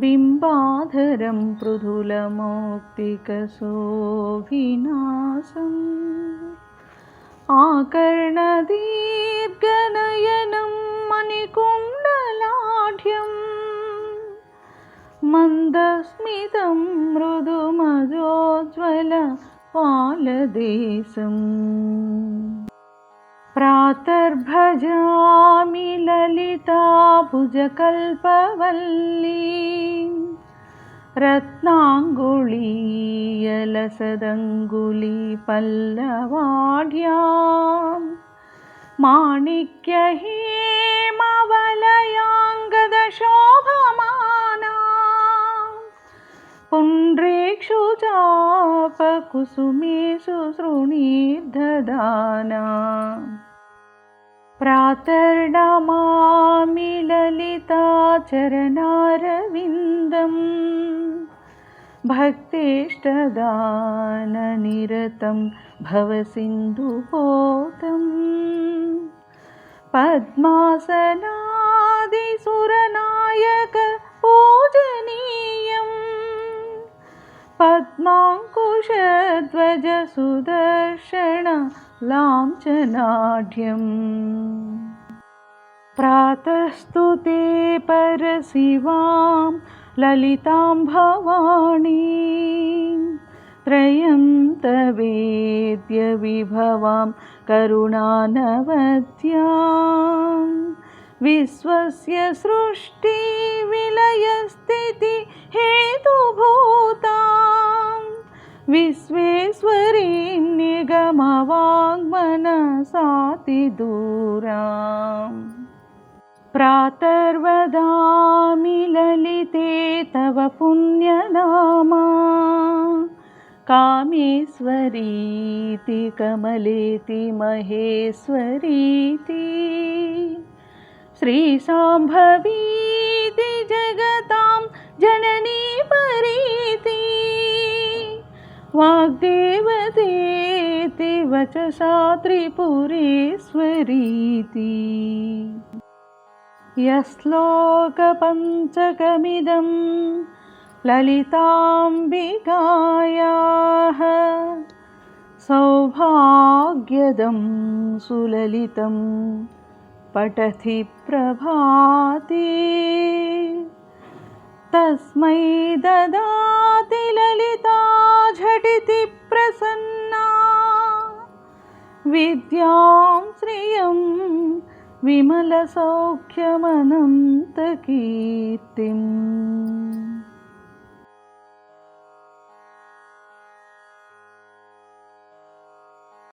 बिम्बाधरं पृथुलमौक्तिकशोभिनासम् आकर्णदीर्घनयनं मणिकुण्डलाढ्यं मन्दस्मितं मृदुमजोज्ज्वलपालदेशम् प्रातर्भजामि ललिता रत्नाङ्गुलीयलसदङ्गुलीपल्लवाढ्या माणिक्यहीमवलयाङ्गदशोभमाना पुण्ड्रेक्षु चापकुसुमेषु शृणीर्ददाना ललिताचरणारविन्दम् भक्तेष्टदाननिरतं भवसिन्धुपोतं पद्मासनादिसुरनायकपूजनीयं पद्माङ्कुशध्वजसुदर्शन लाञ्छनाढ्यम्। प्रातस्तु ते परशिवां ललितां भवाणी त्रयं तवेद्यविभवां करुणानवद्यां विश्वस्य सृष्टिविलयस्थितिहेतुभूतां विश्वेश्वरी निगमवाङ्मनसातिदूरा प्रातर्वदामि ललिते तव पुण्यनामा। कामेश्वरीति कमलेति महेश्वरीति। श्रीशाम्भवीति जगतां जननी परीति। वाग्देवतेति वचसा त्रिपुरेश्वरीति यश्लोकपञ्चकमिदं ललिताम्बिकायाः सौभाग्यदं सुललितं पठति प्रभाति। तस्मै ददाति ललिता വിമല സൗഖ്യമനന്ത വിമലസൗഖ്യമനന്തകീർത്തിം